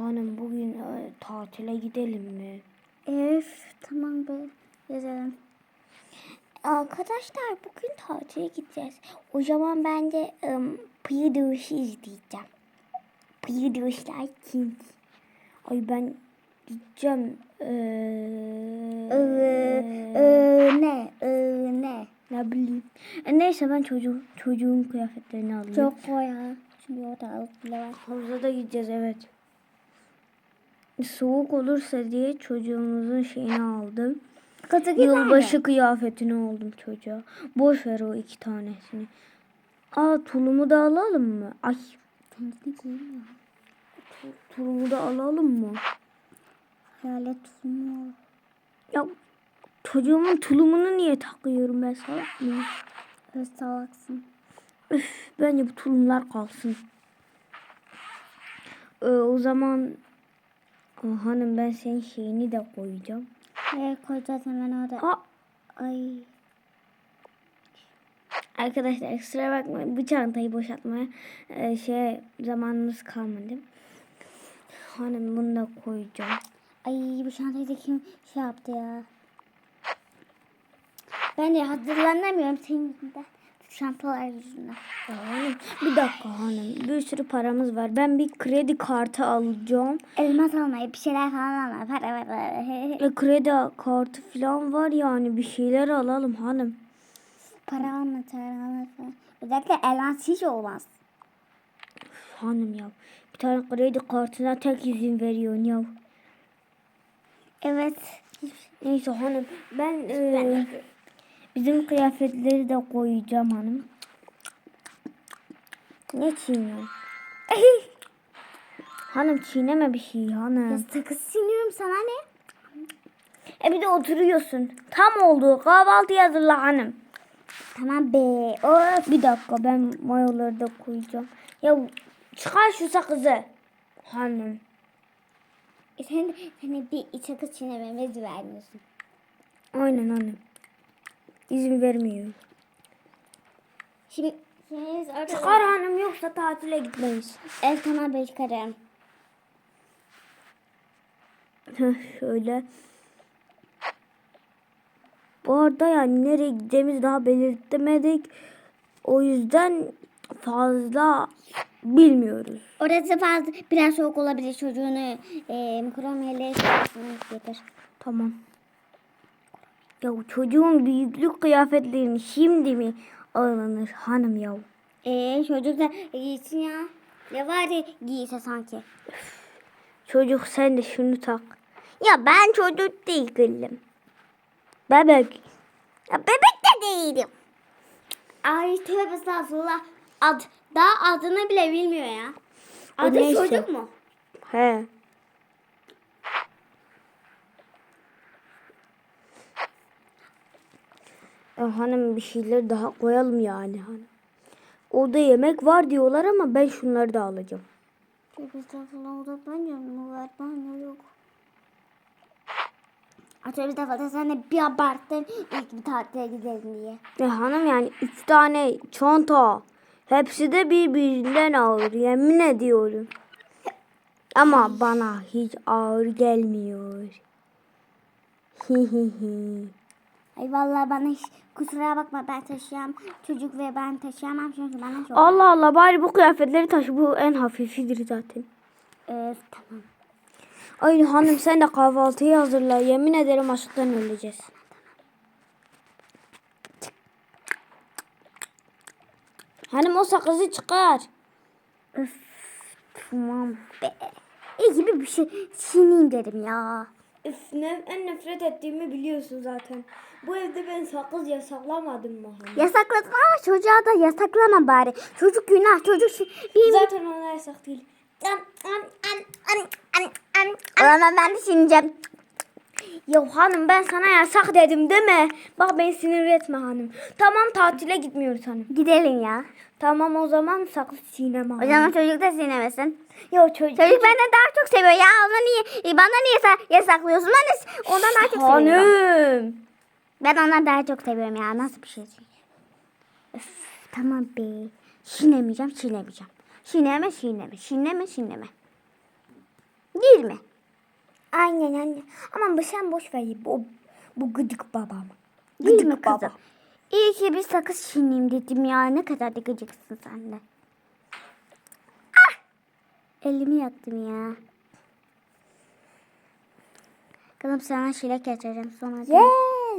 Hanım bugün e, tatile gidelim mi? Öf tamam be yazalım. Arkadaşlar bugün tatile gideceğiz. O zaman ben de ım, Pıyı Dövüşü izleyeceğim. Pıyı Dövüşler kim? Ay ben gideceğim. Ee, Ee, ee, ne? Ee, ne? ne bileyim. E, neyse ben çocuğun, çocuğun kıyafetlerini alayım. Çok koya. Çünkü o da bile var. Havuza gideceğiz evet. Soğuk olursa diye çocuğumuzun şeyini aldım. Güzel Yılbaşı kıyafetini aldım çocuğa. Boş ver o iki tanesini. Aa tulumu da alalım mı? Ay tulumu da alalım mı? Hayalet tutmuyor. Ya çocuğumun tulumunu niye takıyorum ben salak mıyım? Öz salaksın. Üf, bence bu tulumlar kalsın. Ee, o zaman hanım ben senin şeyini de koyacağım. Evet koyacağız hemen orada. Aa, Ay. arkadaşlar kusura bakmayın bu çantayı boşaltmaya e, şey zamanımız kalmadı. Hanım bunu da koyacağım. Ay bu çantayı da kim şey yaptı ya. Ben de hazırlanamıyorum senin yüzünden. Çantalar yüzünden. Hanım bir dakika hanım bir sürü paramız var. Ben bir kredi kartı alacağım. Elmas almayı bir şeyler falan alma. Para para. E, kredi kartı falan var yani bir şeyler alalım hanım. Para alma, para alma. Özellikle elmas hiç olmaz. Hanım ya bir tane kredi kartına tek izin veriyorsun ya. Evet. Neyse hanım ben e, bizim kıyafetleri de koyacağım hanım. Ne çiğniyorsun? hanım çiğneme bir şey Ya hanım. sakız siniyorum sana ne? E bir de oturuyorsun. Tam oldu kahvaltı hazırla hanım. Tamam be. Of. Bir dakika ben mayoları da koyacağım. Ya çıkar şu sakızı. Hanım. E sen, sen bir sakız çiğnememe izin vermiyorsun. Aynen hanım. İzin vermiyor. Şimdi Çıkar hanım yoksa tatile gitmeyiz. El tamam ben çıkarım. Şöyle. Bu arada yani nereye gideceğimizi daha belirtmedik. O yüzden fazla bilmiyoruz. Orası fazla biraz soğuk olabilir çocuğunu e, mikromiyeli getir. Tamam. Ya çocuğun büyüklük kıyafetlerini şimdi mi alınır hanım ya? E, çocuk da giysin ya. Ne var ya giyse sanki. Çocuk sen de şunu tak. Ya ben çocuk değilim. Bebek. Ya bebek de değilim. Ay tövbe estağfurullah. Ad, daha adını bile bilmiyor ya. Adı neyse. çocuk mu? He. Ya hanım bir şeyler daha koyalım yani hanım. Orada yemek var diyorlar ama ben şunları da alacağım. Tövbe estağfurullah var banyo yok. Ay tövbe estağfurullah sen de bir abarttın ilk bir tatile gidelim diye. Ya hanım yani üç tane çanta. Hepsi de birbirinden ağır yemin ediyorum. Ama bana hiç ağır gelmiyor. Hihihi. Ay vallahi bana hiç kusura bakma ben taşıyamam. Çocuk ve ben taşıyamam çünkü bana çok... Allah Allah bari bu kıyafetleri taşı bu en hafifidir zaten. Öf tamam. Ay hanım sen de kahvaltıyı hazırla. Yemin ederim açlıktan öleceğiz. Hanım o sakızı çıkar. Öf tamam be. İyi gibi bir şey sineyim dedim ya. En nefret ettiğimi biliyorsun zaten. Bu evde ben sakız yasaklamadım mı? Yasakladın ama çocuğa da yasaklama bari. Çocuk günah çocuk şi- bir Zaten ona yasak değil. O zaman ben de sineceğim. Ya hanım ben sana yasak dedim değil mi? Bak beni sinir etme hanım. Tamam tatile gitmiyoruz hanım. Gidelim ya. Tamam o zaman sakız çiğneme O hanım. zaman çocuk da sinemesin. Ya çocuk. Çocuk benden daha çok seviyor ya. Ona niye bana niye sa- yasaklıyorsun? Ben de ondan daha çok seviyorum. Ben ondan daha çok seviyorum ya. Nasıl bir şey? Öf, tamam be. Çiğnemeyeceğim, çiğnemeyeceğim. Çiğneme, çiğneme, çiğneme, çiğneme. Değil mi? Aynen anne. Ama bu sen boş ver. Bu, bu gıdık babam. Değil Gıdık mi kızım? İyi ki bir sakız çiğneyim dedim ya. Ne kadar da gıcıksın sen de. Elimi yaktım ya. Kızım sana şilek getireceğim sonra. Ye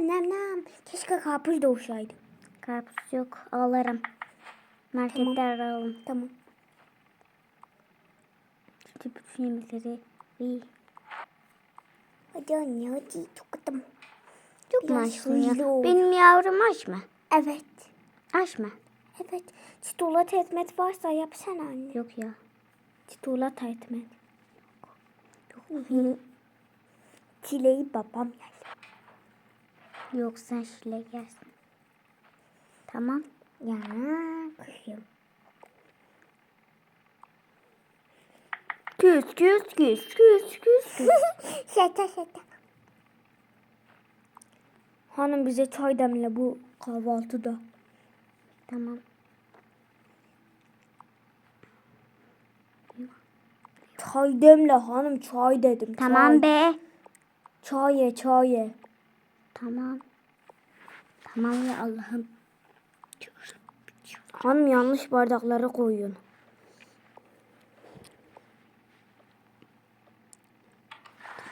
nem nem. Keşke karpuz da olsaydı. Karpuz yok alırım. Markette ararım. Tamam. Şimdi bütün yemekleri iyi. Hadi anne hadi çok kıtım. Çok mu ya? Benim yavrum aç mı? Evet. Aç mı? Evet. Çikolata etmet varsa yapsana anne. Yok ya. Çikolata etmet. Yok. Çileği babam yer. Yok sen şilek yersin. Tamam. Ya kızım. Küs küs küs küs küs küs. şaka şaka. Hanım bize çay demle bu kahvaltıda. tamam. Çay demle hanım çay dedim. Tamam çay. be. Çay ye çay ye. Tamam. Tamam ya Allah'ım. Hanım yanlış bardaklara koyun.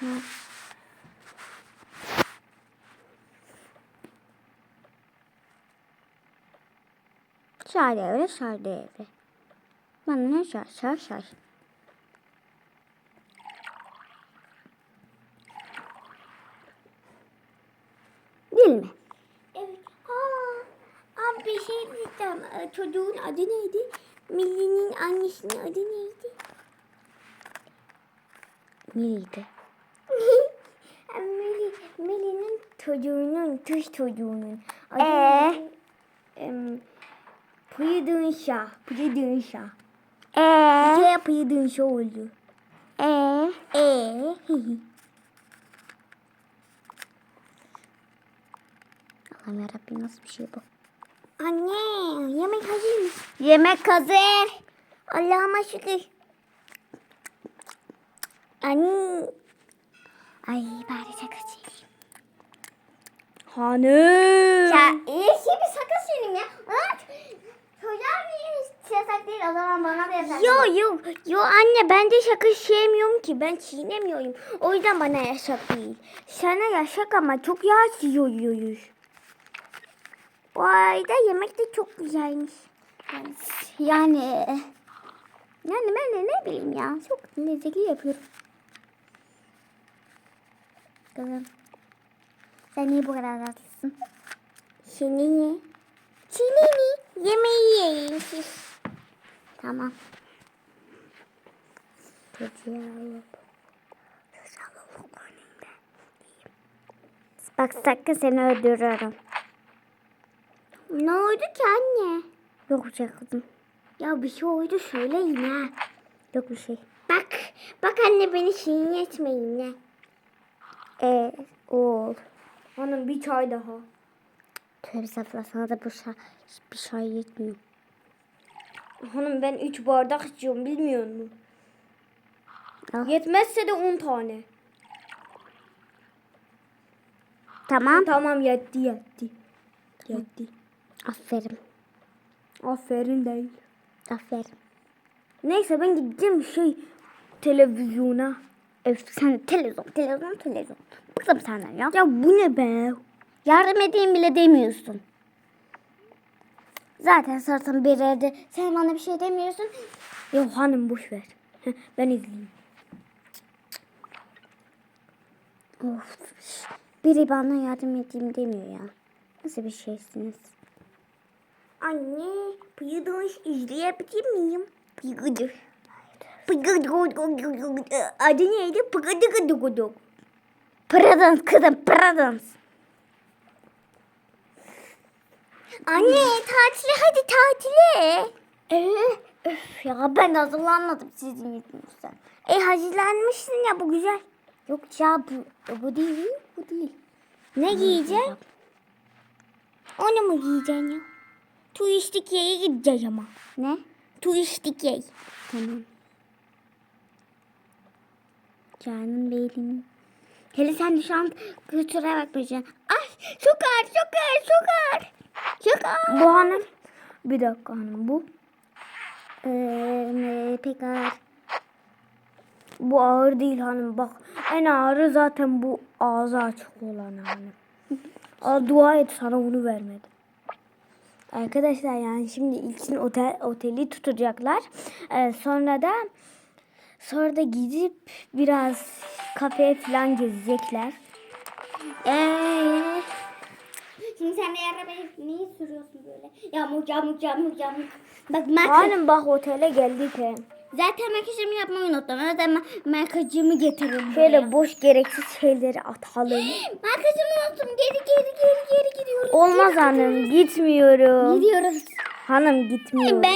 Tamam. Çay devre, çay devre. Bana ne çay, çay, çay. Değil mi? Evet. Aa, abi bir şey diyeceğim. Ee, Çocuğun adı neydi? Milli'nin annesinin adı neydi? Neydi? Mili, Milli'nin çocuğunun, kız çocuğunun. Adı Ee? neydi? Em, Pıyıdın Şah. Pıyıdın Şah. Ee, Şey Pıyıdın Şah oldu. ee, Ee? Allah'ım yarabbim nasıl bir şey bu? Anne yemek hazır mı? Yemek hazır. Allah'ıma şükür. Anne. Ay bari sakız yiyeyim. Hanım. Ya iyi ki bir sakız yedim ya. Aa, Çocuğa hiç yasak değil o zaman bana da yasak. Yo yo yo anne ben de şaka yemiyorum ki ben çiğnemiyorum. O yüzden bana yasak değil. Sana yasak ama çok yağ yiyoruz. Bu arada yemek de çok güzelmiş. Yani yani ben de ne bileyim ya çok lezzetli yapıyorum. Kızım sen niye bu kadar rahatsızsın? Seni Çiğneni yemeği yiyin siz. Tamam. Çocuğu alıp Bak sakın seni öldürürüm. Ne oldu ki anne? Yok bir şey kızım. Ya bir şey oldu söyleyin ha. Yok bir şey. Bak bak anne beni şirin etmeyin ne. Ee, oğul. hanım bir çay daha. Tövbe estağfurullah sana da bu şa bir şey yetmiyor. Hanım ben 3 bardak içiyorum bilmiyor musun? Al. Yetmezse de 10 tane. Tamam. Tamam yetti yetti. Yetti. Aferin. Aferin değil. Aferin. Neyse ben gideceğim şey televizyona. Öf sen televizyon, televizyon, televizyon. Bıktım senden ya. Ya bu ne be? Yardım edeyim bile demiyorsun. Zaten sırtın bir yerde. Sen bana bir şey demiyorsun. Ya hanım boş ver. Ben izleyeyim. Of. Biri bana yardım edeyim demiyor ya. Nasıl bir şeysiniz? Anne Pıyıdınç izleyebilir miyim? Pıgıdı. Adı neydi? Pıgıdı gıdı gıdı. Pırıdın kızım pırıdın. Anne tatile hadi tatile. Ee, öf ya ben hazırlanmadım sizin yüzünüzden. E hazırlanmışsın ya bu güzel. Yok ya bu, bu değil bu değil. Ne giyeceksin? Onu mu giyeceksin ya? Turistik yere gideceğiz ama. Ne? Turistik yer. Tamam. Canım benim. Hele sen de şu an kusura bakmayacaksın. Ay çok ağır çok ağır çok ağır. Çok ağır. Bu hanım. Bir dakika hanım bu. Ee, pek ağır. Bu ağır değil hanım bak. En ağırı zaten bu ağzı açık olan hanım. Aa, dua et sana bunu vermedi. Arkadaşlar yani şimdi ilkin otel oteli tutacaklar. Ee, sonra da sonra da gidip biraz kafe falan gezecekler. Ee, Şimdi sen de arabayı niye sürüyorsun böyle? Yağmur yağmur yağmur yağmur. Bak makyaj. Hanım bak otele geldik he. Zaten makyajımı yapmayı unuttum. O yüzden makyajımı getiririm buraya. Şöyle boş gereksiz şeyleri atalım. Makyajımı unuttum. Geri geri geri geri gidiyoruz. Olmaz hanım gitmiyorum. Gidiyoruz. Hanım gitmiyorum. Ben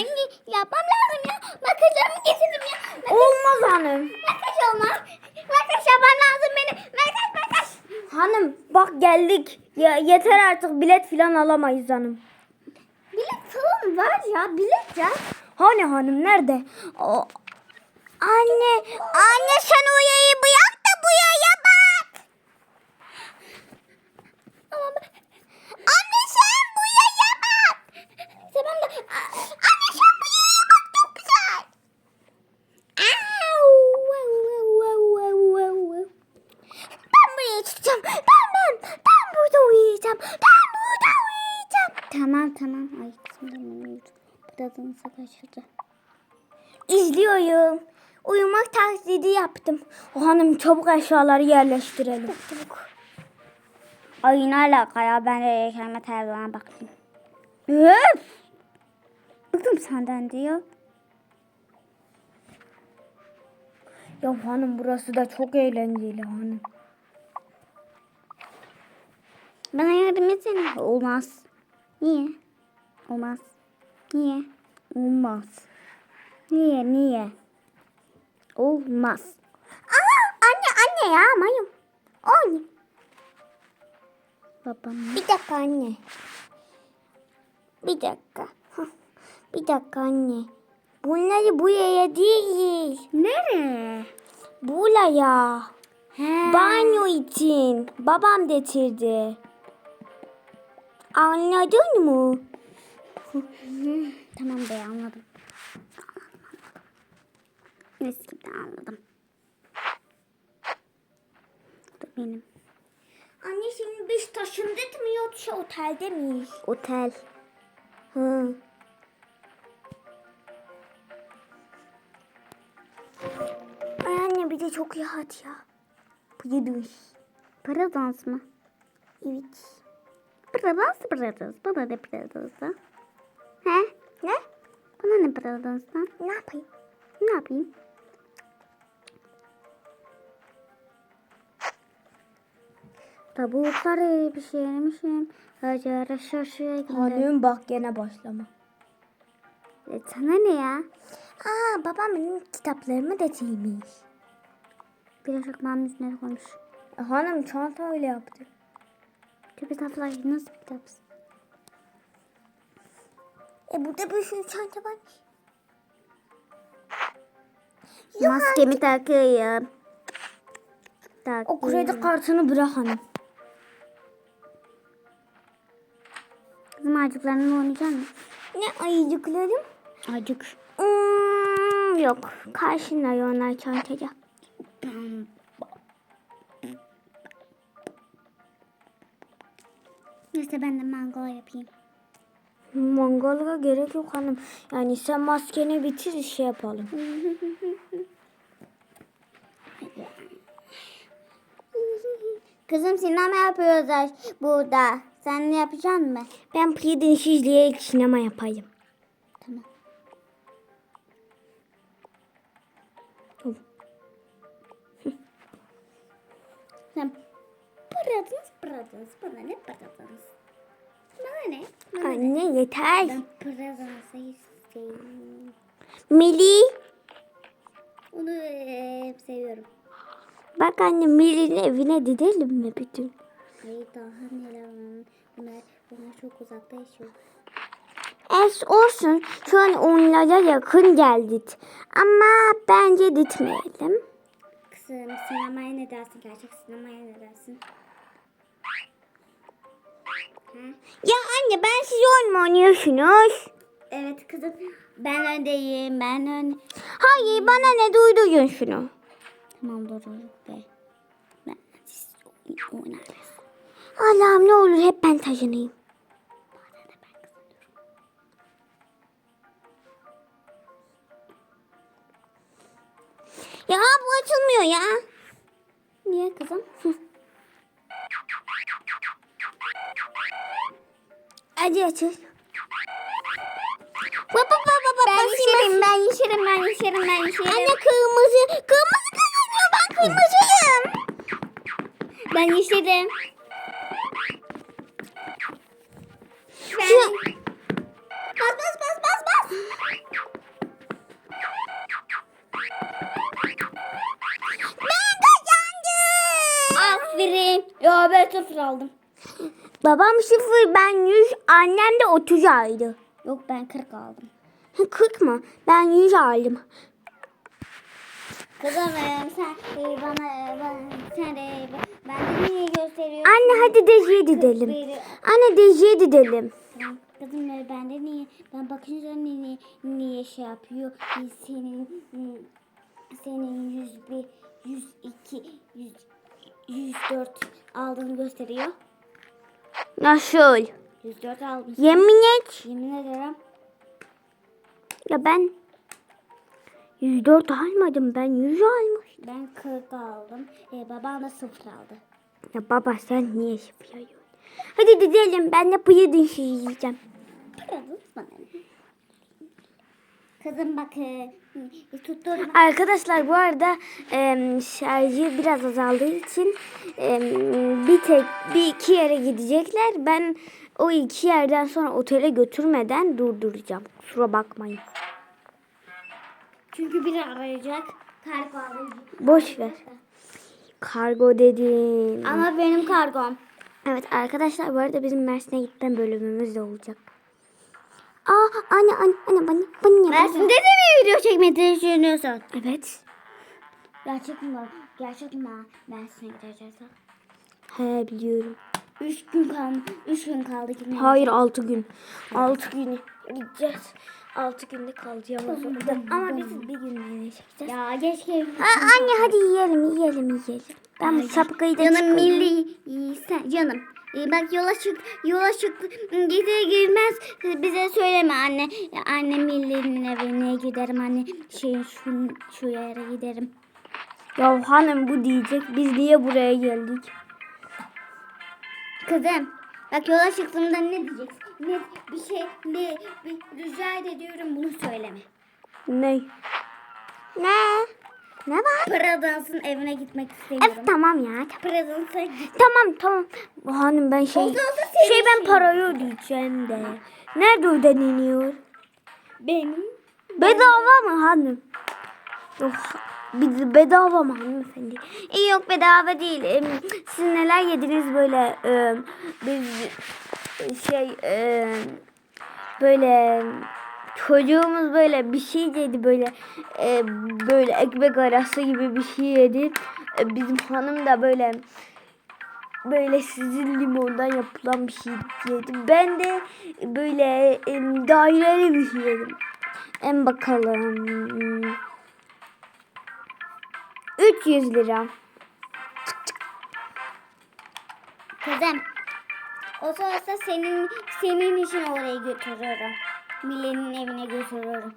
yapmam lazım ya. Makyajımı getirdim ya. Olmaz hanım. Makyaj olmaz. Makyaj yapmam lazım benim. Makyaj makyaj. Hanım bak geldik. Ya yeter artık bilet falan alamayız hanım. Bilet falan var ya. Bilet ya. Hani hanım nerede? O... Anne, anne sen o yayı bırak da bu yaya bak. Ama ben- Anne sen bu yaya bak. Tamam da. Anne sen bu yaya bak çok güzel. Au, au, au, au, au, au, au. Ben buraya çıkacağım. Ben ben. Ben burada uyuyacağım. Ben burada uyuyacağım. tamam tamam. Ay kızım benim uyudu. Birazdan kaçırdı. İzliyorum. Uyumak taklidi yaptım. O hanım çabuk eşyaları yerleştirelim. Çabuk. Ay ne alaka ya ben de kendime televizyona bakayım. Öf! Bıktım senden diyor. Ya hanım burası da çok eğlenceli hanım. Bana yardım etsene. Olmaz. Niye? Olmaz. Niye? Olmaz. Niye? Niye? Olmaz. Aa, anne anne ya mayım. Anne. Babam. Bir dakika anne. Bir dakika. Bir dakika anne. Bunları buraya değil. Nereye? Buraya. He. Banyo için. Babam getirdi. Anladın mı? Tamam be anladım. Eskiden anladım. Bu da benim. Anne şimdi biz taşındık mı yoksa otelde miyiz? Otel. Hı. Ay anne bir de çok rahat ya. Bu yedi. Para dans mı? Evet. Para dans para dans. Bana ne para dansı? He? Ne? Bana ne para dansı? Ne yapayım? Ne yapayım? Tavukları pişirmişim. Hacara şaşıya gider. Hanım bak gene başlama. E, sana ne ya? Aa babam benim kitaplarımı da çizmiş. Biraz akmağın üstüne koymuş. E, Hanım çanta öyle yaptı. Köpek kitaplar nasıl bir kitapsın? E burada bir sürü çanta var. Maskemi takıyorum. O kredi kartını bırak hanım. Kızım acıklarını oynayacak mısın? Ne ayıcıklarım? Acık. Hmm, yok. Karşında onlar çantaya. Neyse ben de mango yapayım. Mangala gerek yok hanım. Yani sen maskeni bitir şey yapalım. Kızım sinema yapıyoruz burada. Sen ne yapacaksın mı? Ben Priden izleyerek sinema yapayım. Tamam. Sen pıradınız pıradınız. Bana ne pıradınız? Bana ne? Bana ne? Anne yeter. Ben pıradınızı istiyorum. Mili. Onu eee, seviyorum. Bak anne Mili'nin evine gidelim mi bütün? Hayır daha neler. Onlar, onlar çok uzakta yaşıyor. Es olsun. Şu an onlara yakın geldik. Ama bence gitmeyelim. sim- sinemaya ne dersin? Gerçek sinemaya ne dersin? Hı? Ya anne ben siz oyun mu oynuyorsunuz? Evet kızım. Ben öndeyim. Ben ön. Hayır bana ne duydun şunu? Tamam doğru be. Allah'ım ne olur hep ben taşınayım. Ya bu açılmıyor ya. Niye kızım? Hadi açıl. Baba baba baba Ben yeşerim, ben yeşerim, ben yeşerim, ben yeşerim. Anne kırmızı. Kırmızı kazanıyor ben kırmızıyım. Ben yeşerim. Şu- Bas bas bas bas bas. Ben kazandım. Aferin. Ya ben sıfır aldım. Babam sıfır ben yüz annem de otuz aldı. Yok ben 40 aldım. Kırk mı? Ben yüz aldım. Kızım sen bana, sen de ben de niye gösteriyorsun? Anne hadi Dezi'ye gidelim. Biri- Anne Dezi'ye gidelim. Tamam. Kızım e, ben de niye ben bakınca niye niye şey yapıyor? Senin senin 101 102 100 104 aldığını gösteriyor. Nasıl? 104 almış. Yemin et. Yemin ederim. Ya ben 104 almadım. Ben 100 almış. Ben 40 aldım. E, babam da 0 aldı. Ya baba sen niye yapıyorsun? Hadi gidelim. Ben de pıyı yiyeceğim. Kızım bana ne? Kızım bak e, e, tutturma. Arkadaşlar bu arada em, şarjı biraz azaldığı için em, bir tek bir iki yere gidecekler. Ben o iki yerden sonra otele götürmeden durduracağım. Kusura bakmayın. Çünkü biri arayacak. Kargo arayacak. Boş ver. Kargo dedim. Ama benim kargom. Evet arkadaşlar bu arada bizim Mersin'e gitme bölümümüz de olacak. Aa anne anne anne bana bana Mersin'de de mi video çekmeyi düşünüyorsun? Evet. Gerçek mi? Gerçek mi? Mersin'e gideceğiz. He biliyorum. Üç gün kaldı. Üç gün kaldı. Hayır 6 gün. 6 gün gideceğiz. 6 günde kalacağız orada. Ama biz bir gün çekeceğiz. Ya keşke. Ha, anne hadi yiyelim yiyelim yiyelim. Ben bu şapkayı da Canım milli iyi, sen canım. Ee, bak yola çık yola çık gider girmez bize söyleme anne. Anne millinin evine giderim anne şey şu şu yere giderim. Ya hanım bu diyecek. Biz niye buraya geldik? Kızım bak yola çıktığımda ne diyeceksin? Ne bir şey ne bir rica ediyorum bunu söyleme. Ne? Ne? Ne var? Pıradansın evine gitmek istemiyorum. Evet tamam ya. Pıradans'a git. Tamam tamam. Hanım ben şey şey ben parayı ödeyeceğim de. Nerede ödeniyor? Benim Bedava mı hanım? Yok. Biz bedava mı hanımefendi? İyi yok bedava değil. Siz neler yediniz böyle biz şey em, böyle çocuğumuz böyle bir şey yedi böyle e, böyle ekmek arası gibi bir şey yedi. E, bizim hanım da böyle böyle sizin limondan yapılan bir şey yedi. Ben de böyle em, daireli bir şey yedim. En bakalım. 300 lira. Kızım. Olsa senin senin için oraya götürüyorum. Mile'nin evine götürüyorum.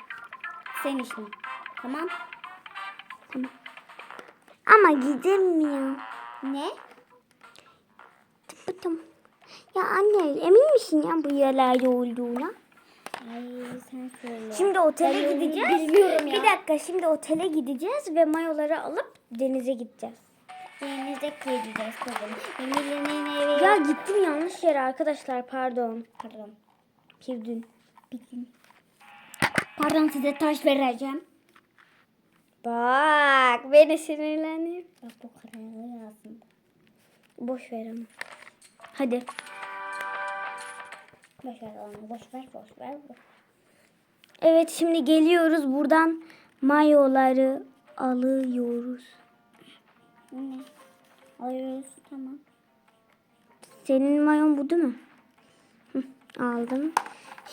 Senin için. Tamam? Ama gidemiyor. Ne? Tamam. Ya anne emin misin ya bu yerlerde olduğuna? Ay sen söyle. Şimdi otele Ben gideceğiz. bilmiyorum ya. Bir dakika şimdi otele gideceğiz ve mayoları alıp denize gideceğiz. Denize gideceğiz kızım. Mile'nin evi. Ya gittim yanlış yere arkadaşlar pardon. Pardon. Pirdün. Bitin. Pardon size taş vereceğim. Bak beni sinirlenir. Bak bu kararlı yazdım. Boş ver ama. Hadi. Boş ver onu. Boş ver. Boş ver. Evet şimdi geliyoruz buradan mayoları alıyoruz. Ne? Alıyoruz tamam. Senin mayon bu değil mi? Hı, aldım.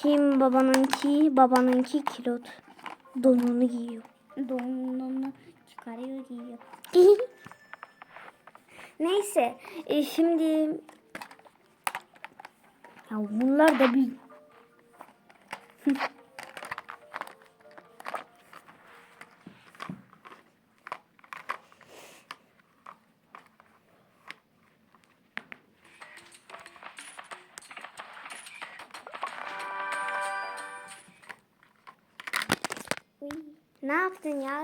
Şimdi babanınki, babanınki kilot. Donunu giyiyor. Donunu çıkarıyor giyiyor. Neyse. e, şimdi ya bunlar da bir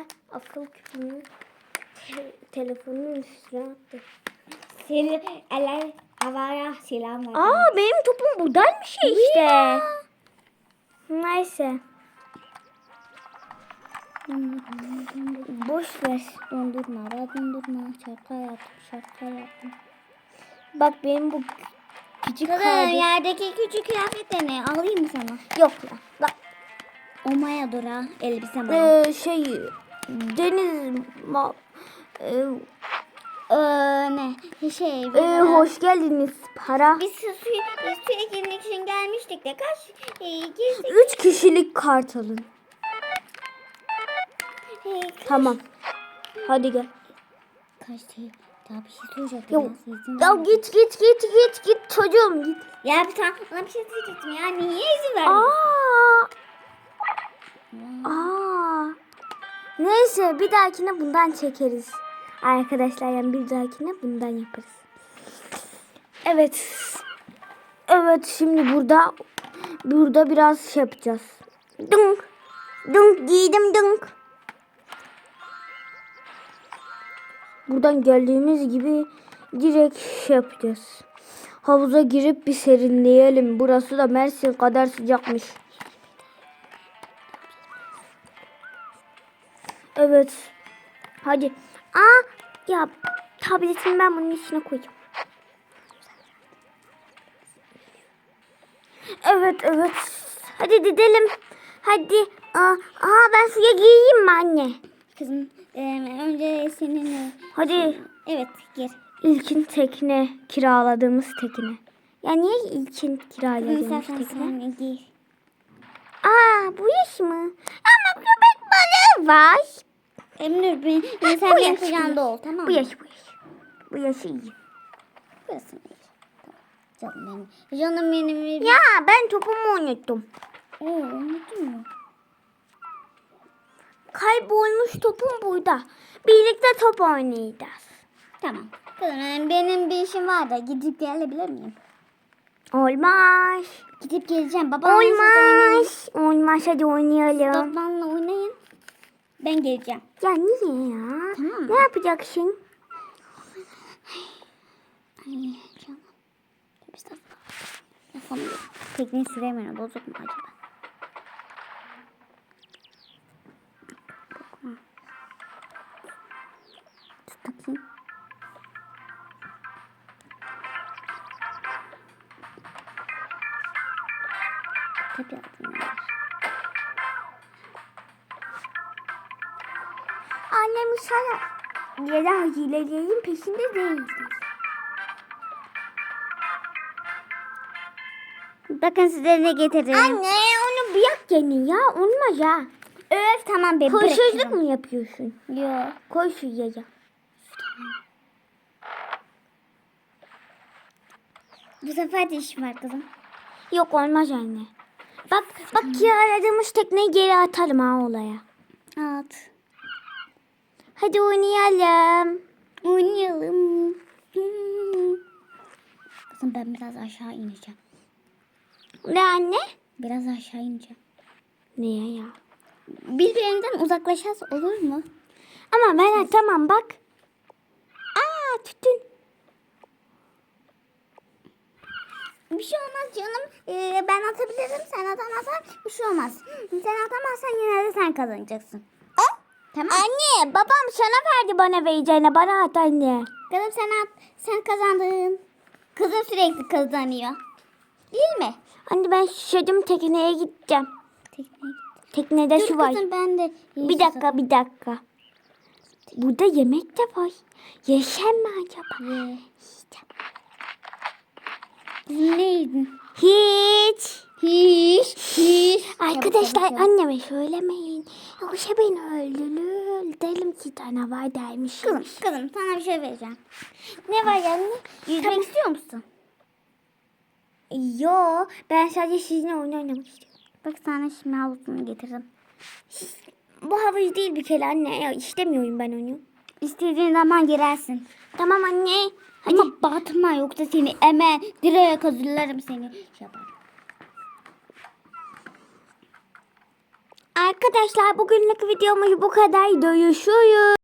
ya? Akıl küpünü te- telefonun üstüne attı. Seni eller havaya selam ver. Aa benim topum buradaymış ya işte. Neyse. Boş ver. Dondurma, dondurma. Şarkı yaptım, şarkı yaptım. Bak benim bu küçük kardeşim. yerdeki küçük kıyafetlerini alayım mı sana? Yok ya. Bak O Maya Dora elbise Maya. ee, şey deniz ma, ee, Ee, ne? Şey, ee, hoş geldiniz para. Biz su, suya, biz suya girmek için gelmiştik de kaç e, girdik. Üç kişilik kart alın. E, Tamam. Hadi gel. kaç şey, daha bir şey soracaktım. Yok. ya, Ya git git git git git çocuğum git. Ya bir tane ona bir şey diyecektim ya. Niye izin verdin? Aa. Aa. Neyse bir dahakine bundan çekeriz. Arkadaşlar yani bir dahakine bundan yaparız. Evet. Evet şimdi burada burada biraz şey yapacağız. Dunk. Dunk giydim dunk. Buradan geldiğimiz gibi direkt şey yapacağız. Havuza girip bir serinleyelim. Burası da Mersin kadar sıcakmış. Evet. Hadi. Aa ya tabletimi ben bunun içine koyacağım. Evet evet. Hadi gidelim. Hadi. Aa, aa ben suya gireyim mi anne? Kızım e, önce seninle. Hadi. Evet gir. İlkin tekne kiraladığımız tekne. Ya niye ilkin kiraladığımız Zaten tekne? gir. Aa bu yaş mı? Ama köpek balığı var. Emnur ben, ben sen benim kucağımda ol tamam mı? Bu yaş bu yaş. Bu yaş iyi. Burası mı? Canım benim. Canım benim. Ya ben topumu unuttum. Oo, unuttun mu? Kaybolmuş topum burada. Birlikte top oynayacağız. Tamam. Kızım benim bir işim var da gidip gelebilir miyim? Olmaz. Gidip geleceğim. Oynayın. Olmaz. Olmaz hadi oynayalım. Toplanla oynayın. Ben geleceğim. Ya niye ya? Tamam. Ne yapacaksın? Ay canım. Tekniği süremiyorum. Bozuk mu acaba? Hilelerin peşinde değildir. Bakın size ne getirdim. Anne onu bırak gene ya. Olmaz ya. Öf tamam be. Bırakıyorum. mı yapıyorsun? Yok. Koy şuraya ya. Bu sefer de işim var kızım. Yok olmaz anne. Bak bak kiraladığımız tekneyi geri atalım ha olaya. At. Hadi oynayalım. Oynayalım. Kızım ben biraz aşağı ineceğim. Ne anne? Biraz aşağı ineceğim. Niye ya? Birbirinden uzaklaşacağız olur mu? Ama ben tamam bak. Aa tütün. Bir şey olmaz canım. Ee, ben atabilirim. Sen atamazsan bir şey olmaz. Sen atamazsan yine de sen kazanacaksın. Tamam. Anne babam sana verdi bana vereceğine bana at anne. Kızım sen at. Sen kazandın. Kızım sürekli kazanıyor. Değil mi? Anne ben şaşırdım tekneye gideceğim. Tekneye Teknede Dur su var. kızım ben de. Bir dakika bir dakika. Burada yemek de var. Yesem mi acaba? Ye. Ne yedin? Hiç. Hiç. Hiç. Arkadaşlar anneme söylemeyin. Yoksa beni öldürür. Derim ki canavar dermiş. Kızım, kızım sana bir şey vereceğim. Ne var anne? Yüzmek istiyor musun? Yo ben sadece sizinle oyun oynamak istiyorum. Bak sana şimdi havuzunu getiririm. Bu havuz değil bir kere anne. Ya, istemiyorum ben onu. İstediğin zaman girersin. Tamam anne. Hadi. Ama batma yoksa seni hemen direğe kazırlarım seni. Şey. Arkadaşlar bugünlük videomuz bu kadar. Görüşürüz.